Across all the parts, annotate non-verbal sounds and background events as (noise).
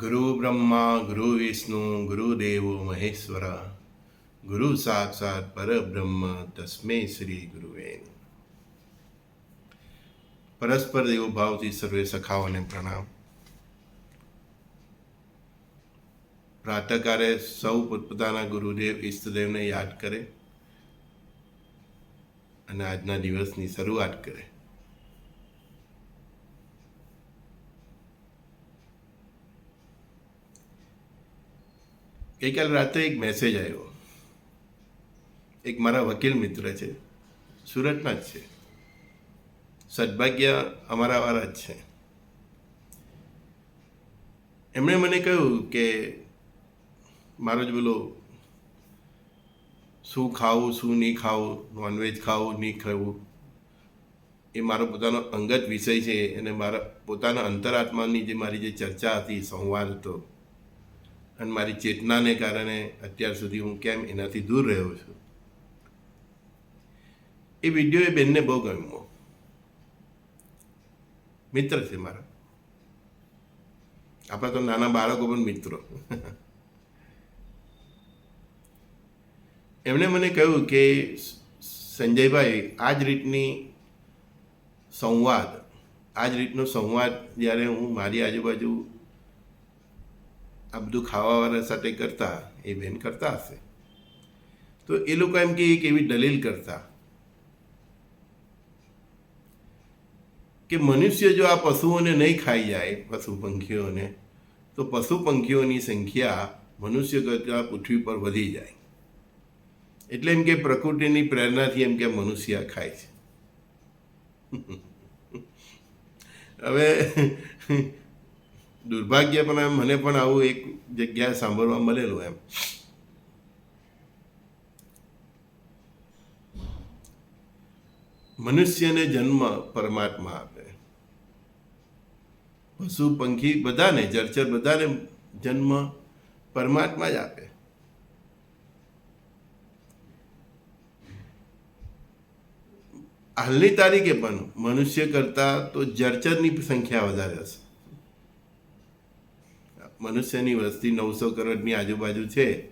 ગુરુ બ્રહ્મા ગુરુ વિષ્ણુ ગુરુદેવો મહેશ્વર ગુરુ સાક્ષાત પરબ્રહ્મ તસ્મે શ્રી ગુરુવે પરસ્પર દેવો ભાવથી સર્વે સખાઓને પ્રણામ પ્રાતકારે સૌ પોતપોતાના ગુરુદેવ ઈષ્ટદેવને યાદ કરે અને આજના દિવસની શરૂઆત કરે। ગઈકાલ રાત્રે એક મેસેજ આવ્યો. એક મારા વકીલ મિત્ર છે. સુરતના જ છે. સદભાગ્ય અમારા વાળા જ છે. એમણે મને કહ્યું કે મારો જ બોલો, શું ખાવું, શું નહીં ખાવું નોનવેજ ખાવું, નહીં ખાવું? એ મારો પોતાનો અંગત વિષય છે. અને મારા પોતાના અંતરાત્માની જે મારી જે ચર્ચા હતી, સંવાદ હતો અને મારી ચેતનાને કારણે અત્યાર સુધી હું કેમ એનાથી દૂર રહ્યો છું? એ વીડિયો એ બેનને બહુ ગમ્યો. મિત્ર છે મારા. આપણા તો નાના બાળકો પણ મિત્રો. એમણે મને કહ્યું કે સંજયભાઈ આ જ રીતની સંવાદ આ જ રીતનો સંવાદ જ્યારે હું મારી આજુબાજુ આ બધું ખાવાવાળા સાથે કરતા, એ બેન કરતા હશે. તો એ લોકો એમ કે એક એવી દલીલ કરતા. કે મનુષ્ય જો આ પશુઓને નહીં ખાઈ જાય, પશુ પંખીઓને, તો પશુ પંખીઓની સંખ્યા મનુષ્ય કરતાં પૃથ્વી પર વધી જાય. એટલે એમ કે પ્રકૃતિની પ્રેરણાથી એમ કે મનુષ્ય ખાય છે. (laughs) હવે દુર્ભાગ્ય પણ મને પણ આવું એક જગ્યાએ સાંભળવા મળેલું એમ. મનુષ્યને જન્મ પરમાત્મા આપે. પશુ, પંખી બધાને, જળચર બધાને જન્મ પરમાત્મા જ આપે. હાલની તારીખે પણ મનુષ્ય કરતાં તો જળચરની સંખ્યા વધારે હશે. મનુષ્યની વસ્તી નવસો કરોડની આજુબાજુ છે.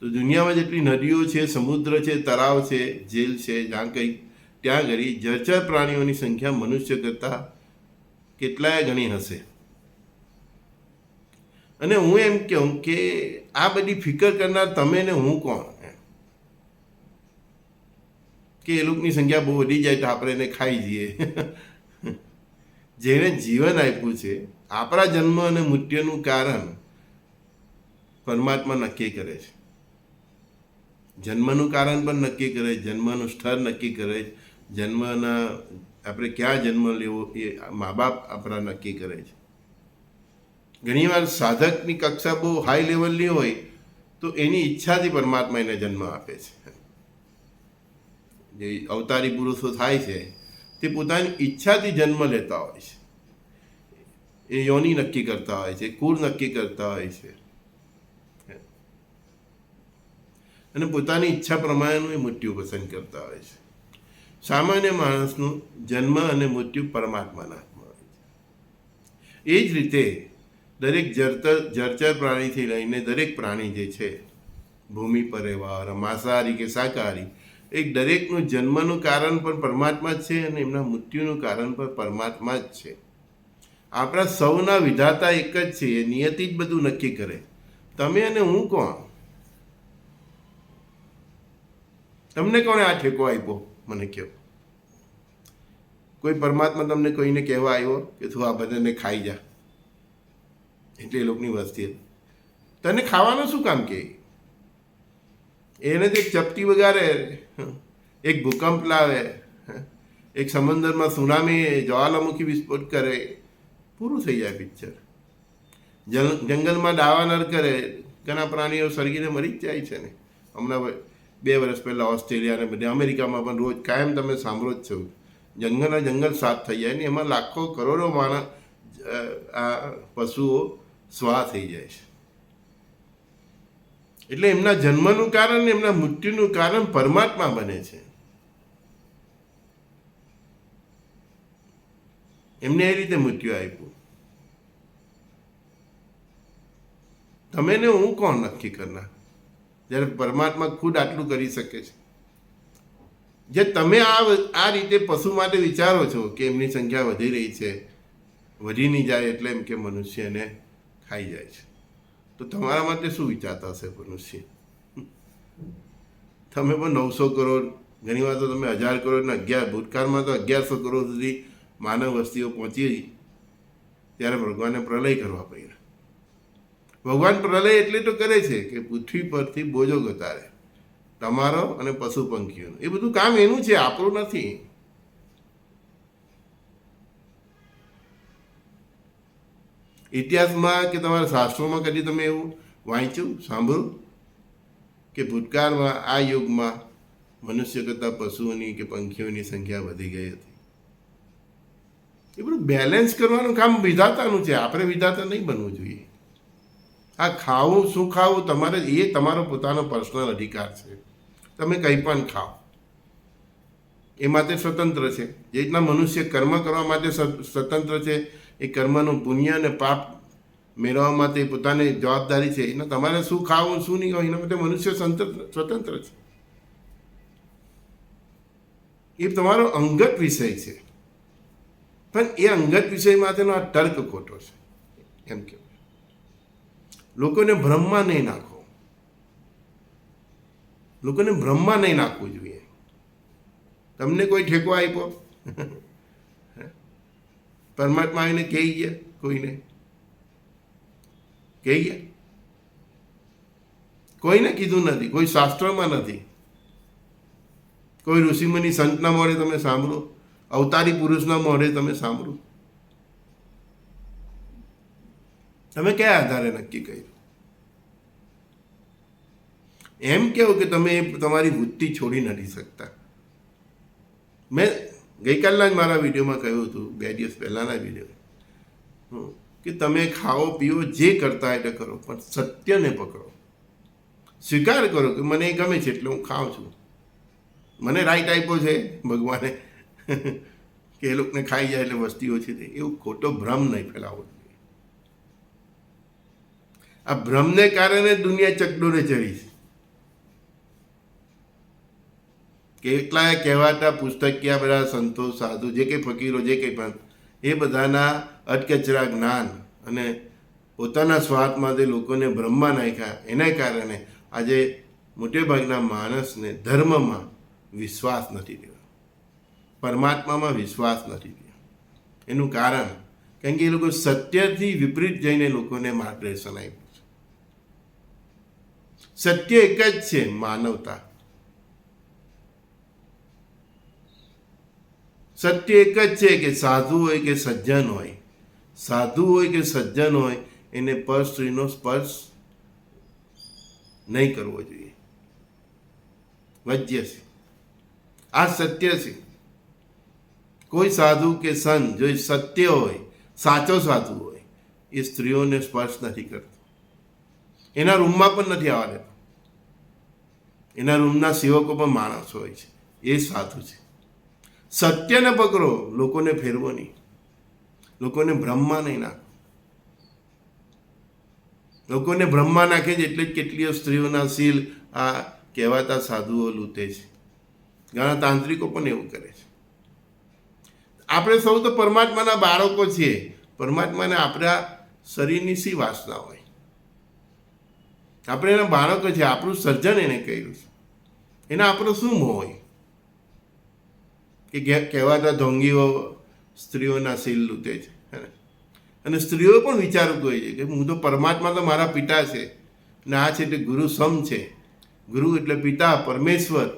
તો દુનિયામાં જેટલી નદીઓ છે, સમુદ્ર છે, તળાવ છે, જેલ છે, જ્યાં કંઈ, ત્યાં ઘડી જળચર પ્રાણીઓની સંખ્યા મનુષ્ય કરતાં કેટલાય ગણી હશે. અને હું એમ કહું કે આ બધી ફિકર કરનાર તમે ને હું કોણ? કે એ લોકોની સંખ્યા બહુ વધી જાય તો આપણે એને ખાઈ જઈએ. જેણે જીવન આપ્યું છે, આપણા જન્મ અને મૃત્યુનું કારણ પરમાત્મા નક્કી કરે છે. જન્મનું કારણ પણ નક્કી કરે, જન્મનું સ્થળ નક્કી કરે, જન્મના આપણે ક્યાં જન્મ લેવો એ મા બાપ આપણા નક્કી કરે છે. ઘણીવાર સાધકની કક્ષા બહુ હાઈ લેવલની હોય તો એની ઈચ્છાથી પરમાત્મા એને જન્મ આપે છે. જે અવતારી પુરુષો થાય છે તે પોતાની ઈચ્છાથી જન્મ લેતા હોય છે. એ યોની નક્કી કરતા હોય છે, કુળ નક્કી કરતા હોય છે. અને પોતાની ઈચ્છા પ્રમાણેનું એ મૃત્યુ પસંદ કરતા હોય છે. સામાન્ય માણસનું જન્મ અને મૃત્યુ પરમાત્માના હાથમાં હોય છે. એ જ રીતે દરેક જરતર, જરચર પ્રાણીથી લઈને દરેક પ્રાણી જે છે, ભૂમિ પરિવાર માંસાહારી કે શાકાહારી એક દરેકનું જન્મનું કારણ પણ પરમાત્મા જ છે અને એમના મૃત્યુનું કારણ પણ પરમાત્મા જ છે. આપણા સૌના વિધાતા એક જ છે, એ નિયતિ જ બધું નક્કી કરે. તમે અને હું કોણ? તમને કોણે આ ઠેકો આપ્યો? મને કહો. કોઈ પરમાત્મા તમને કોઈને કહેવા આવ્યો કે તું આ બધાને ખાઈ જા? એટલે એ લોકોની વસ્તી તને ખાવાનું શું કામ કે એને તે ચપટી વગાડે. એક ભૂકંપ લાવે એક સમંદરમાં સુનામી જ્વાલામુખી વિસ્ફોટ કરે, પૂરું થઈ જાય પિક્ચર જંગલમાં દાવાનર કરે, ઘણા પ્રાણીઓ સળગીને મરી જ જાય છે ને. હમણાં બે વર્ષ પહેલાં ઓસ્ટ્રેલિયા અને બધે અમેરિકામાં પણ રોજ કાયમ તમે સાંભળો જ છો. જંગલના જંગલ સાફ થઈ જાય ને, એમાં લાખો કરોડો માણસ આ પશુઓ સ્વા થઈ જાય છે. એટલે એમના જન્મનું કારણ એમના મૃત્યુનું કારણ પરમાત્મા બને છે. એમને એ રીતે મૃત્યુ આપ્યું. તમે ને હું કોણ નક્કી કરનાર? જ્યારે પરમાત્મા ખુદ આટલું કરી શકે છે. જે તમે આ આ રીતે પશુ માટે વિચારો છો કે એમની સંખ્યા વધી રહી છે, વધી નહીં જાય એટલે એમ કે મનુષ્યને ખાઈ જાય છે. તો તમારા માટે શું વિચારતા હશે મનુષ્ય? તમે પણ નવસો કરોડ, ઘણી વાર તો તમે હજાર કરોડ ને અગિયાર, ભૂતકાળમાં તો અગિયારસો કરોડ સુધી માનવ વસ્તીઓ પહોંચી ત્યારે ભગવાને પ્રલય કરવા પડ્યા. ભગવાન પ્રલય એટલે તો કરે છે કે પૃથ્વી પરથી બોજો ઘટાડે તમારો અને પશુ પંખીઓનો. એ બધું કામ એનું છે, આપણું નથી. ઇતિહાસમાં કે તમારા શાસ્ત્રોમાં કદી તમે એવું વાંચ્યું, સાંભળ્યું? કે ભૂતકાળમાં આ યુગમાં મનુષ્ય કરતાં પશુઓની કે પંખીઓની સંખ્યા વધી ગઈ હતી? એ બધું બેલેન્સ કરવાનું કામ વિધાતાનું છે. આપણે વિધાતા નહીં બનવું જોઈએ. આ ખાવું, શું ખાવું, તમારે એ તમારો પોતાનો પર્સનલ અધિકાર છે. તમે કંઈ પણ ખાઓ. એ માટે સ્વતંત્ર છે. જે રીતના મનુષ્ય કર્મ કરવા માટે સ્વતંત્ર છે એ કર્મનું પુણ્ય અને પાપ મેળવવા માટે પોતાની જવાબદારી છે. એના તમારે શું ખાવું, શું નહીં ખાવું, એના માટે મનુષ્ય સ્વતંત્ર છે. એ તમારો અંગત વિષય છે. પણ એ અંગત વિષય માટેનો આ તર્ક ખોટો છે. એમ કે લોકોને ભ્રમમાં નહીં નાખો. લોકોને ભ્રમમાં નહીં નાખવું જોઈએ. તમને કોઈ ઠેકો આપ્યો? પરમાત્મા એને કહી ગયા કોઈને? કહી ગયા? કોઈને કીધું નથી, કોઈ શાસ્ત્રમાં નથી. કોઈ ઋષિમુનિ સંતના મોડે તમે સાંભળો, અવતારી પુરુષના મોઢે તમે સાંભળો. તમે કયા આધારે નક્કી કર્યું? એમ કેવું કે તમે તમારી વૃત્તિ છોડી નથી શકતા? મેં ગઈકાલના જ મારા વિડીયોમાં કહ્યું હતું, બે દિવસ પહેલાંના વીડિયો. કે તમે ખાઓ, પીઓ, જે કરતા તે કરો, પણ સત્યને પકડો. સ્વીકાર કરો કે મને એ ગમે છે એટલે હું ખાઉં છું. મને રાઈટ આપ્યો છે, ભગવાને. (laughs) કે એ લોકોને ખાઈ જાય એટલે વસ્તી ઓછી થઈ. એવું ખોટો ભ્રમ નહીં ફેલાવવો જોઈએ. આ ભ્રમને કારણે દુનિયા ચકડોરે ચડી છે. કેટલાય કહેવાતા પુસ્તકિયા બધા સંતો, સાધુ, જે કંઈ ફકીરો, જે કંઈ પણ, એ બધાના અટકચરા જ્ઞાન અને પોતાના સ્વાર્થમાં જે લોકોને બ્રહ્મા નાખ્યા. એના કારણે આજે મોટેભાગના માણસને ધર્મમાં વિશ્વાસ નથી રહ્યો. પરમાત્મામાં વિશ્વાસ નથી રહ્યો. એનું કારણ કારણ કે એ લોકો સત્યથી વિપરીત જઈને લોકોને માર્ગદર્શન આપ્યું છે. સત્ય એક જ છે માનવતા. સત્ય એક જ છે કે સાધુ હોય કે સજ્જન હોય. સાધુ હોય કે સજ્જન હોય, એને પર સ્ત્રીનો સ્પર્શ નહીં કરવો જોઈએ. વજ્ય છે. આ સત્ય છે. કોઈ સાધુ કે સંત જો સત્ય હોય, સાચો સાધુ હોય, એ સ્ત્રીઓને સ્પર્શ નથી કરતો. એના રૂમમાં પણ નથી આવવા દેતો. એના રૂમના સેવકો પણ માણસ હોય છે. એ સાધુ છે. સત્યને પકડો, લોકોને ફેરવો નહીં. લોકોને બ્રહ્મા નહીં નાખો. લોકોને બ્રહ્મા નાખે છે એટલે જ કેટલીઓ સ્ત્રીઓના શીલ આ કહેવાતા સાધુઓ લૂંટે છે. ઘણા તાંત્રિકો પણ એવું કરે છે. આપણે સૌ તો પરમાત્માના બાળકો છીએ. પરમાત્માને આપણા શરીરની શી વાસના હોય? આપણે એના બાળકો છે આપણું સર્જન એને કર્યું છે. એના આપણો શું મોહ હોય? કે કહેવાતા ઢોંગીઓ સ્ત્રીઓના શીલ લૂંટે છે અને સ્ત્રીઓ પણ વિચારતું હોય છે કે હું તો પરમાત્મા તો મારા પિતા છે, અને આ છે એટલે ગુરુ સમ છે. ગુરુ એટલે પિતા, પરમેશ્વર.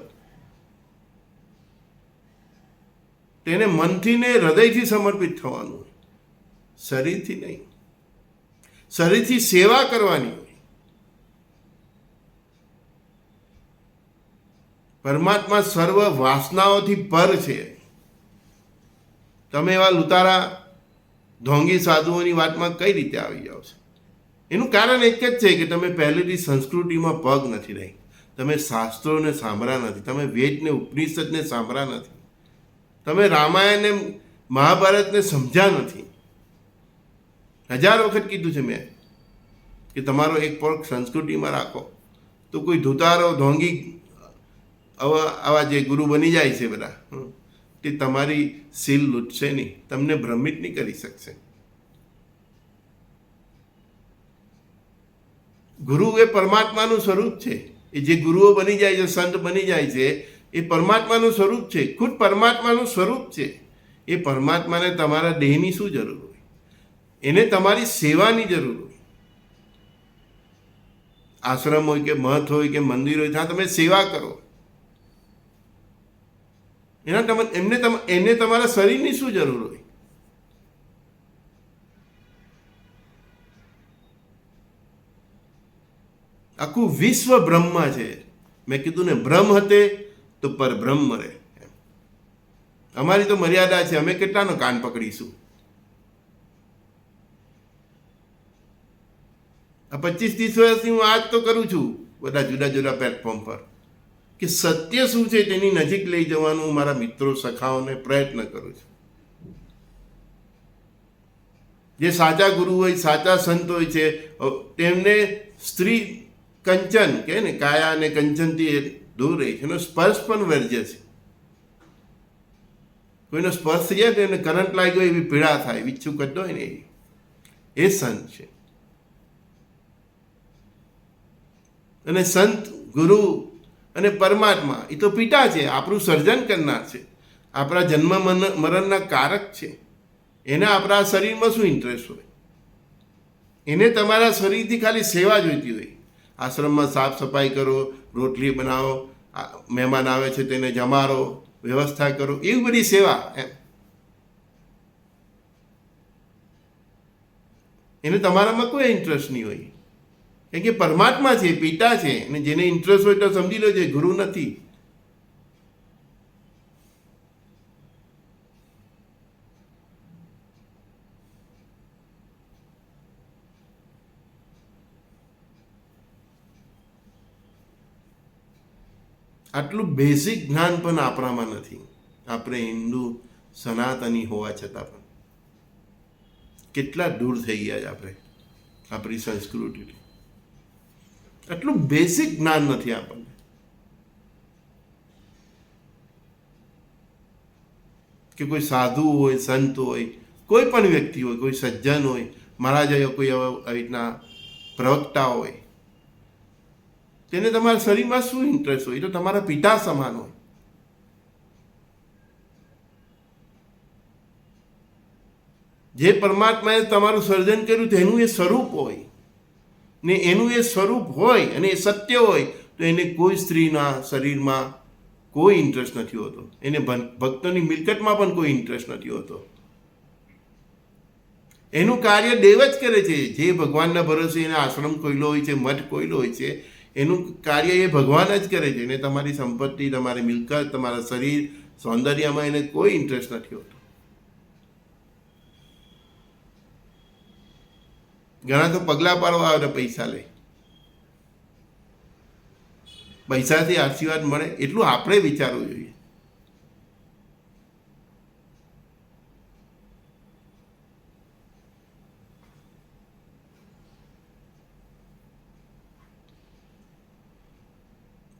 તેને મનથી ને હૃદયથી સમર્પિત થવાનું શરીરથી નહીં. શરીરથી સેવા કરવાની હોય પરમાત્મા સર્વ વાસનાઓથી પર છે. તમે એવા લુતારા ઢોંગી સાધુઓની વાતમાં કઈ રીતે આવી જાઓ છો? એનું કારણ એક જ છે કે તમે પહેલેથી સંસ્કૃતિમાં પગ નથી રહી. તમે શાસ્ત્રોને સાંભળ્યા નથી. તમે વેદને, ઉપનિષદને સાંભળ્યા નથી. તમે રામાયણને, મહાભારતને સમજ્યા નથી. હજાર વખત કીધું છે મેં કે તમારો એક પગ સંસ્કૃતિમાં રાખો. તો કોઈ ધુતારો ઢોંગી આવા આવા જે ગુરુ બની જાય છે બધા તે તમારી સીલ લૂટશે નહીં, તમને ભ્રમિત નહીં કરી શકશે. ગુરુ એ પરમાત્માનું સ્વરૂપ છે. એ જે ગુરુઓ બની જાય છે, સંત બની જાય છે, એ પરમાત્માનું સ્વરૂપ છે, ખુદ પરમાત્માનું સ્વરૂપ છે. એ પરમાત્માને તમારા દેહની શું જરૂર હોય? એને તમારી સેવાની જરૂર હોય. આશ્રમ હોય કે મઠ હોય કે મંદિર હોય ત્યાં તમે સેવા કરો એના તમે એમને એને તમારા શરીરની શું જરૂર હોય? આખું વિશ્વ બ્રહ્મ છે. મેં કીધું ને, બ્રહ્મ હતે તો પર બ્રહ્મ રહે. અમારી તો મર્યાદા છે, અમે કેટલાનો કાન પકડીશું? આ પચીસ, ત્રીસ વર્ષથી હું આજ તો કરું છું, બધા જુદા જુદા પ્લેટફોર્મ પર. કે સત્ય શું છે તેની નજીક લઈ જવાનું હું મારા મિત્રો સખાઓને પ્રયત્ન કરું છું. જે સાચા ગુરુ હોય, સાચા સંત હોય છે તેમને સ્ત્રી કંચન કે ને, કાયા અને કંચનથી દૂર રહે છે. એનો સ્પર્શ પણ વર્જ્ય છે. કોઈનો સ્પર્શ છે તો એને કરંટ લાગ્યો એવી પીડા થાય વિચ્છુ કરતો હોય ને એવી. એ સંત છે. અને સંત ગુરુ અને પરમાત્મા, એ તો પિતા છે, આપણું સર્જન કરનાર છે. આપણા જન્મ મરણના કારક છે. એને આપણા શરીરમાં શું ઇન્ટરેસ્ટ હોય? એને તમારા શરીરથી ખાલી સેવા જોઈતી હોય. આશ્રમમાં સાફ સફાઈ કરો, રોટલી બનાવો મહેમાન આવે છે તેને જમારો વ્યવસ્થા કરો, એવી બધી સેવા એમ. એને તમારામાં કોઈ ઇન્ટરેસ્ટ નહીં હોય. કેમ કે પરમાત્મા છે, પિતા છે, અને જેને ઇન્ટરેસ્ટ હોય તો સમજી લો જે ગુરુ નથી. આટલું બેઝિક જ્ઞાન પણ આપણામાં નથી. આપણે હિન્દુ, સનાતની હોવા છતાં પણ. કેટલા દૂર થઈ ગયા છે આપણે, આપણી સંસ્કૃતિથી. આટલું બેઝિક જ્ઞાન નથી આપણને. કે કોઈ સાધુ હોય, સંત હોય, કોઈ પણ વ્યક્તિ હોય, કોઈ સજ્જન હોય, મહારાજ કોઈ આવી રીતના પ્રવક્તા હોય, તેને તમારા શરીરમાં શું ઇન્ટરેસ્ટ હોય? તો તમારા પિતા સમાન હોય. જે પરમાત્માએ તમારું સર્જન કર્યું તેનું એ સ્વરૂપ હોય. ને એનું એ સ્વરૂપ હોય અને એ સત્ય હોય, તો એને કોઈ સ્ત્રીના શરીરમાં કોઈ ઇન્ટરેસ્ટ નથી હોતો. એને ભક્તોની મિલકતમાં પણ કોઈ ઇન્ટરેસ્ટ નથી હોતો. એનું કાર્ય દેવ જ કરે છે. જે ભગવાનના ભરોસે એને આશ્રમ કોયલો હોય છે, મઠ કોયલો હોય છે, એનું કાર્ય એ ભગવાન જ કરે છે. એને તમારી સંપત્તિ, તમારી મિલકત, તમારા શરીર, સૌંદર્યમાં એને કોઈ ઇન્ટરેસ્ટ નથી હોતો. ઘણા તો પગલાં પાડવા આવે પૈસા લે. પૈસાથી આશીર્વાદ મળે, એટલું આપણે વિચારવું જોઈએ.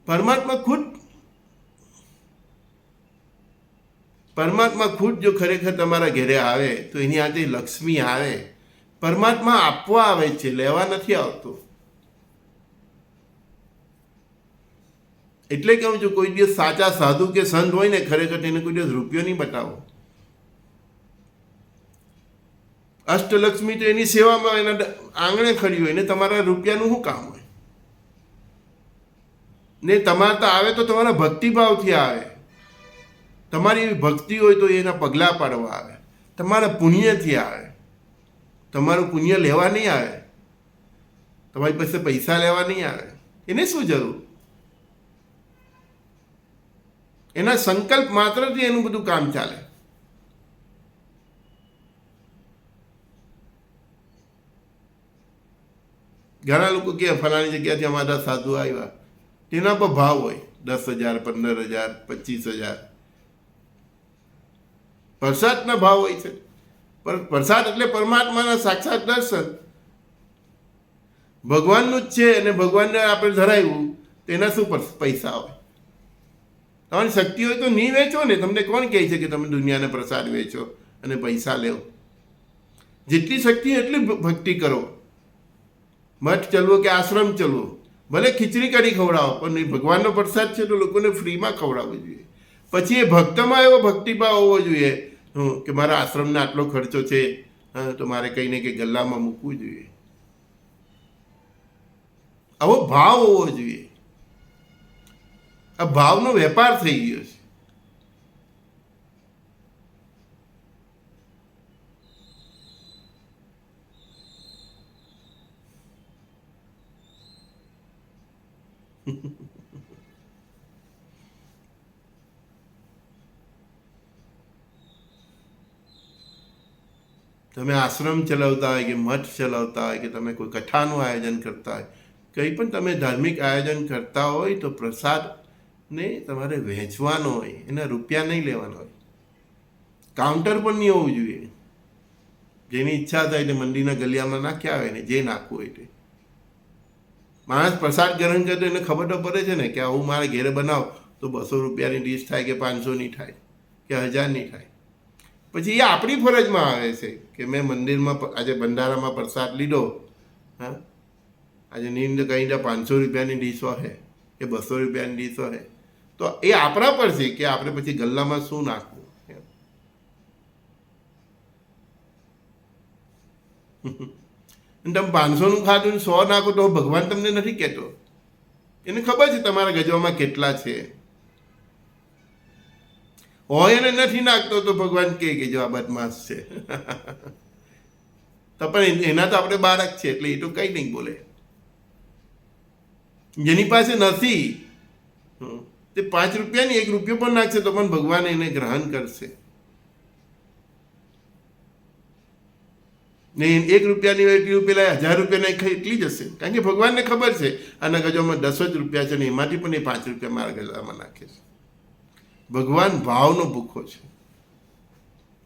પરમાત્મા ખુદ પરમાત્મા ખુદ જો ખરેખર તમારા ઘરે આવે, તો એની આજે લક્ષ્મી આવે પરમાત્મા આપવા આવે છે, લેવા નથી આવતો. એટલે કહું છું કોઈ દિવસ સાચા સાધુ કે સંત હોય ને, ખરેખર તેને કોઈ દિવસ રૂપિયો નહીં બતાવો. અષ્ટલક્ષ્મી તો એની સેવામાં એના આંગણે ખડી હોય ને, તમારા રૂપિયાનું શું કામ હોય? ને તમારે તો આવે તો તમારા ભક્તિભાવથી આવે. તમારી એવી ભક્તિ હોય તો એના પગલાં પાડવા આવે. તમારા પુણ્યથી આવે. તમારું પુણ્ય લેવા નહીં આવે. તમારી પાસે પૈસા લેવા નહીં આવે. એને શું જરૂર? એના સંકલ્પ માત્રથી એનું બધું કામ ચાલે. ઘણા લોકો કે ફલાણી જગ્યાથી અમારા સાધુ આવ્યા. તેના પર ભાવ હોય. દસ હજાર, પંદર હજાર, પચીસ હજાર. પ્રસાદના ભાવ હોય છે. પણ પ્રસાદ એટલે પરમાત્માના સાક્ષાત દર્શન. ભગવાનનું જ છે અને ભગવાનને આપણે ધરાવ્યું, તેના શું પૈસા હોય? તમારી શક્તિ હોય તો નહીં વેચો ને. તમને કોણ કહે છે કે તમે દુનિયાને પ્રસાદ વેચો અને પૈસા લેવો જેટલી શક્તિ એટલી ભક્તિ કરો. મઠ ચલવો કે આશ્રમ ચલવો? ભલે ખીચડી કરી ખવડાવો, પણ ભગવાનનો પ્રસાદ છે તો લોકોને ફ્રીમાં ખવડાવવો જોઈએ. પછી એ ભક્તમાં એવો ભક્તિભાવ હોવો જોઈએ કે મારા આશ્રમને આટલો ખર્ચો છે તો મારે કહીને કે ગલ્લામાં મૂકવું જોઈએ. આવો ભાવ હોવો જોઈએ. આ ભાવનો વેપાર થઈ ગયો છે. તમે આશ્રમ ચલાવતા હોય કે મઠ ચલાવતા હોય કે તમે કોઈ કથાનું આયોજન કરતા હોય, કંઈ પણ તમે ધાર્મિક આયોજન કરતા હોય તો પ્રસાદને તમારે વહેંચવાનો હોય, એના રૂપિયા નહીં લેવાના હોય. કાઉન્ટર પણ નહીં હોવું જોઈએ. જેની ઈચ્છા થાય તે મંદિરના ગલિયામાં નાખ્યા આવે ને જે નાખવું હોય તે. માણસ પ્રસાદ ગ્રહણ કરે તો એને ખબર તો પડે છે ને કે આવું મારે ઘેરે બનાવ, તો બસો રૂપિયાની ડીશ થાય કે પાંચસોની થાય, કે હજારની થાય. પછી એ આપણી ફરજમાં આવે છે કે મેં મંદિરમાં આજે ભંડારામાં પ્રસાદ લીધો, હા? આજે નીંદ કહીને પાંચસો રૂપિયાની ડીશો છે કે બસો રૂપિયાની ડીશો છે તો એ આપણા પર છે કે આપણે પછી ગલ્લામાં શું નાખવું. (laughs) તમે પાંચસોનું ખાધું સો નાખો તો ભગવાન તમને નથી કહેતો. એને ખબર છે તમારા ગજવામાં કેટલા છે. હોય એને નથી નાખતો તો ભગવાન કહે કે જો આ બદમાશ છે. તો પણ એના તો આપણે બાળક છે, એટલે એ તો કંઈ નહીં બોલે. જેની પાસે નથી તે પાંચ રૂપિયાની એક રૂપિયો પણ નાખશે તો પણ ભગવાન એને ગ્રહણ કરશે. ને એક રૂપિયાની એટલી પેલા હજાર રૂપિયાના ખાઈ એટલી જ હશે. કારણ કે ભગવાનને ખબર છે, આના ગજવામાં દસ જ રૂપિયા છે ને એમાંથી પણ એ પાંચ રૂપિયા મારા ગજામાં નાખે છે. ભગવાન ભાવનો ભૂખો છે.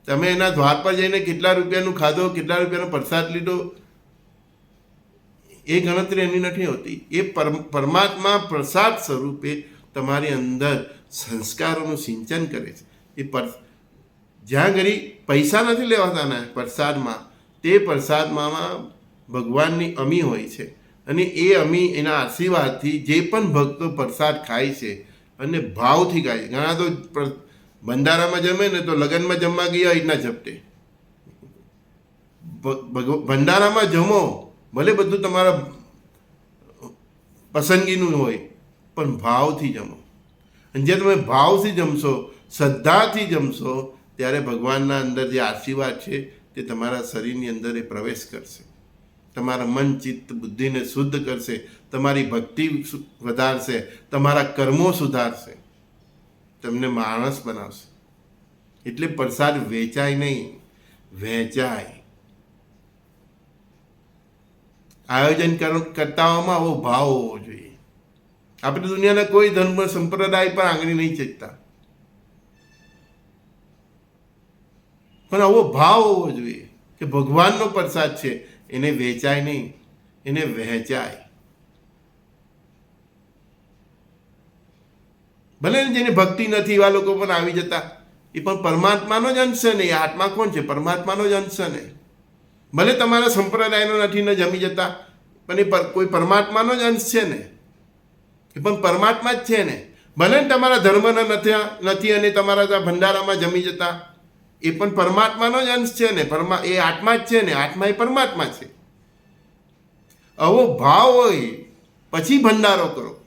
તમે એના દ્વાર પર જઈને કેટલા રૂપિયાનું ખાધો, કેટલા રૂપિયાનો પ્રસાદ લીધો, એ ગણતરી એની નથી હોતી. એ પરમાત્મા પ્રસાદ સ્વરૂપે તમારી અંદર સંસ્કારોનું સિંચન કરે છે. એ પર, જ્યાં ઘડી પૈસા નથી લેવાતાના પ્રસાદમાં, તે પ્રસાદમાં ભગવાનની અમી હોય છે. અને એ અમી એના આશીર્વાદથી જે પણ ભક્તો પ્રસાદ ખાય છે અને ભાવથી ખાય ઘણા તો ભંડારામાં જમે ને તો લગ્નમાં જમવા ગયા જપટે ભગ- ભંડારામાં જમો, ભલે બધું તમારા પસંદગીનું હોય, પણ ભાવથી જમો. અને જે તમે ભાવથી જમશો, શ્રદ્ધાથી જમશો, ત્યારે ભગવાનના અંદર જે આશીર્વાદ છે, તે તમારા શરીરની અંદર એ પ્રવેશ કરશે. તમારા મન, ચિત્ત, બુદ્ધિને શુદ્ધ કરશે, તમારી ભક્તિ વધારશે, તમારા કર્મો સુધારશે, તમને માણસ બનાવશે. એટલે પ્રસાદ વેચાય નહીં, વહેંચાય. આયોજન કર- કરતાઓમાં આવો ભાવ હોવો જોઈએ. આપણે દુનિયાના કોઈ ધર્મ સંપ્રદાય પર આંગળી નહીં ચેકતા. પણ આવો ભાવ હોવો જોઈએ કે ભગવાનનો પ્રસાદ છે એને વેચાય નહીં, એને વહેંચાય. ભલે ને જેને ભક્તિ નથી, એવા લોકો પણ આવી જતા. એ પણ પરમાત્માનો જ અંશ ને આત્મા કોણ છે? પરમાત્માનો જ અંશ ને. ભલે તમારા સંપ્રદાયનો નથી ને જમી જતા, પણ એ કોઈ પરમાત્માનો જ અંશ છે ને. એ પણ પરમાત્મા જ છે ને. ભલે ને તમારા ધર્મના નથી નથી અને તમારા ભંડારામાં જમી જતા એ પણ પરમાત્માનો જ અંશ છે ને, પરમા, એ આત્મા જ છે ને, આત્મા એ પરમાત્મા છે. આવો ભાવ હોય, પછી ભંડારો કરો.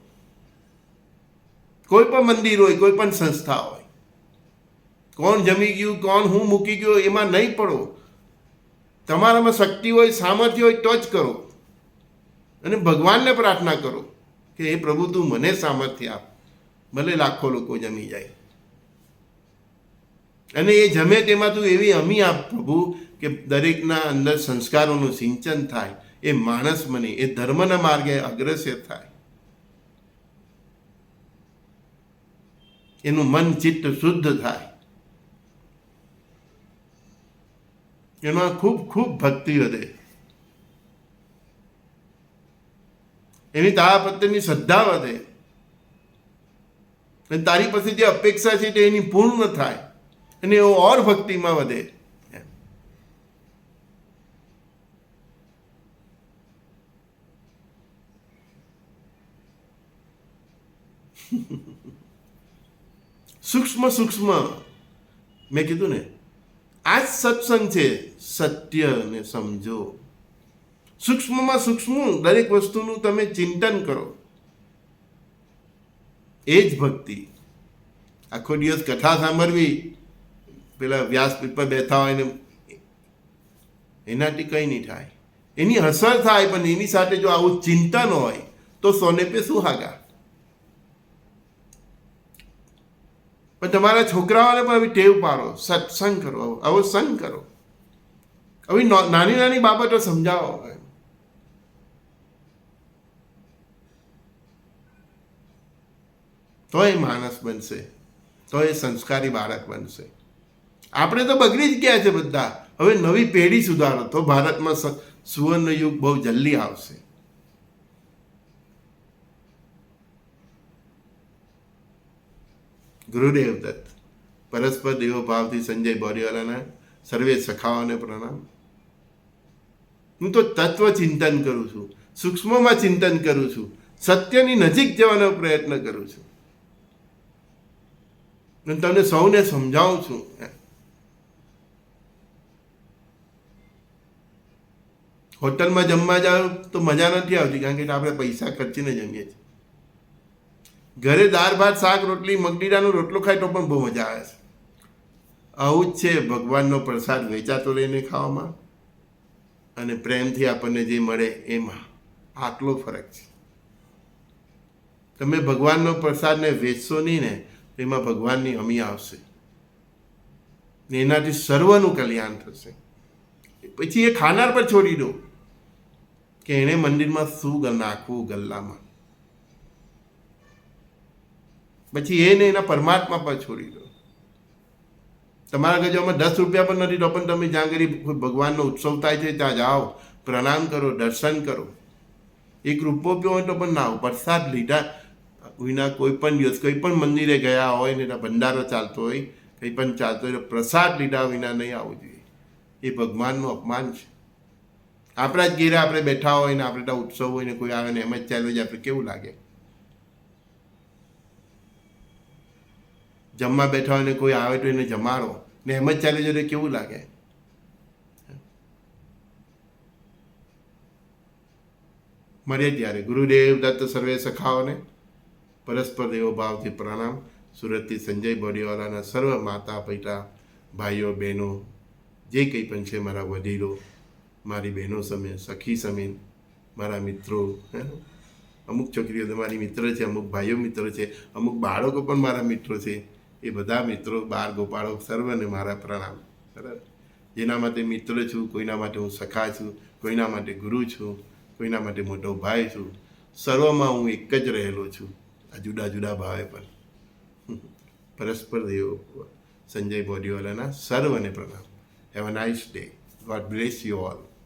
કોઈ પણ મંદિર હોય, કોઈ પણ સંસ્થા હોય. કોણ જમી ગયું, કોણ હું મૂકી ગયો, એમાં નહીં પડો. તમારામાં શક્તિ હોય, સામર્થ્ય હોય, તો જ કરો. અને ભગવાનને પ્રાર્થના કરો કે એ પ્રભુ, તું મને સામર્થ્ય આપ. ભલે લાખો લોકો જમી જાય. અને એ જમે તેમાં તું એવી અમી આપ પ્રભુ કે દરેકના અંદર સંસ્કારોનું સિંચન થાય, એ માણસ મને એ ધર્મના માર્ગે અગ્રસર થાય. એનું મન ચિત્ત શુદ્ધ થાય. એમાં ખૂબ ખૂબ ભક્તિ વધે એની તારા પ્રત્યેની શ્રદ્ધા વધે. અને તારી પાસે જે અપેક્ષા છે તે એની પૂર્ણ થાય. અને એવું ઓર ભક્તિમાં વધે. સૂક્ષ્મ સૂક્ષ્મ. મેં કીધું ને, આ જ સત્સંગ છે સત્યને સમજો. સૂક્ષ્મમાં સૂક્ષ્મ, દરેક વસ્તુનું તમે ચિંતન કરો. એ જ ભક્તિ. આખો દિવસ કથા સાંભળવી પેલા વ્યાસપીઠ પર બેઠા હોય ને, એનાથી કંઈ નહીં થાય. એની અસર થાય, પણ એની સાથે જો આવું ચિંતન હોય, તો સોને પે સુહાગા પણ તમારા છોકરાઓને પણ આવી ટેવ પાડો, સત્સંગ કરો, આવો સંગ કરો. આવી નાની નાની બાબતો સમજાવો. તો એ માણસ બનશે, તો એ સંસ્કારી બાળક બનશે. આપણે તો બગડી જ ગયા છે બધા. હવે નવી પેઢી સુધારો તો ભારતમાં સુવર્ણ યુગ બહુ જલ્દી આવશે. ગુરુદેવ દત્ત, પરસ્પર દેવો ભાવથી સંજય બોરીવાલાના સર્વે સખાઓને પ્રણામ. હું તો તત્વ ચિંતન કરું છું, સૂક્ષ્મમાં ચિંતન કરું છું, સત્યની નજીક જવાનો પ્રયત્ન કરું છું. હું તમને સૌને સમજાવું છું. હોટલમાં જમવા જાઓ તો મજા નથી આવતી, કારણ કે આપણે પૈસા ખર્ચીને જમીએ છીએ. ઘરે દાળ, ભાત, શાક, રોટલી મગડીડાનો રોટલો ખાય તો પણ બહુ મજા આવે છે. આવું જ છે ભગવાનનો પ્રસાદ વેચાતો લઈને ખાવામાં અને પ્રેમથી આપણને જે મળે એમાં આટલો ફરક છે. તમે ભગવાનનો પ્રસાદને વેચશો નહીં ને એમાં ભગવાનની અમી આવશે. ને એનાથી સર્વનું કલ્યાણ થશે. પછી એ ખાનાર પર છોડી દો. કે એણે મંદિરમાં શું નાખવું ગલ્લામાં? પછી એને એના પરમાત્મા પર છોડી દો. તમારા ગજવામાં દસ રૂપિયા પણ નથી, તો પણ તમે જ્યાં કોઈ ભગવાનનો ઉત્સવ થાય છે, ત્યાં જાઓ, પ્રણામ કરો, દર્શન કરો. એક રૂપો પીવો હોય તો પણ ના પ્રસાદ લીધા વિના કોઈ પણ દિવસ કોઈ પણ મંદિરે ગયા હોય ને એના ભંડારો ચાલતો હોય, કંઈ પણ ચાલતો હોય પ્રસાદ લીધા વિના નહીં આવવું જોઈએ. એ ભગવાનનું અપમાન છે. આપણા જ ઘેરે આપણે બેઠા હોય ને આપણે ઉત્સવ હોય ને કોઈ આવે ને, એમ જ ચાલ્યો જાય, આપણે કેવું લાગે? જમવા બેઠા હોય ને કોઈ આવે તો એને જમાડો. ને એમ જ ચાલે જાય કેવું લાગે? મળીએ ત્યારે. ગુરુદેવ દત્ત સર્વે સખાઓને પરસ્પર દેવો ભાવથી પ્રણામ. સુરતથી સંજય બોરીવાલાના સર્વ માતા પિતા ભાઈઓ, બહેનો, જે કંઈ પણ છે મારા વડીલો મારી બહેનો સામે, સખી સામે, મારા મિત્રો, હે અમુક છોકરીઓ તો મારી મિત્ર છે, અમુક ભાઈઓ મિત્ર છે, અમુક બાળકો પણ મારા મિત્રો છે. એ બધા મિત્રો બાળ ગોપાળો, સર્વને મારા પ્રણામ. બરાબર? જેના માટે મિત્ર છું, કોઈના માટે હું સખા છું, કોઈના માટે ગુરુ છું, કોઈના માટે મોટો ભાઈ છું. સર્વમાં હું એક જ રહેલો છું. આ જુદા જુદા ભાવે પણ. પરસ્પર દેવો, સંજય બોડીવાલાના સર્વને પ્રણામ. Have a nice day God bless you all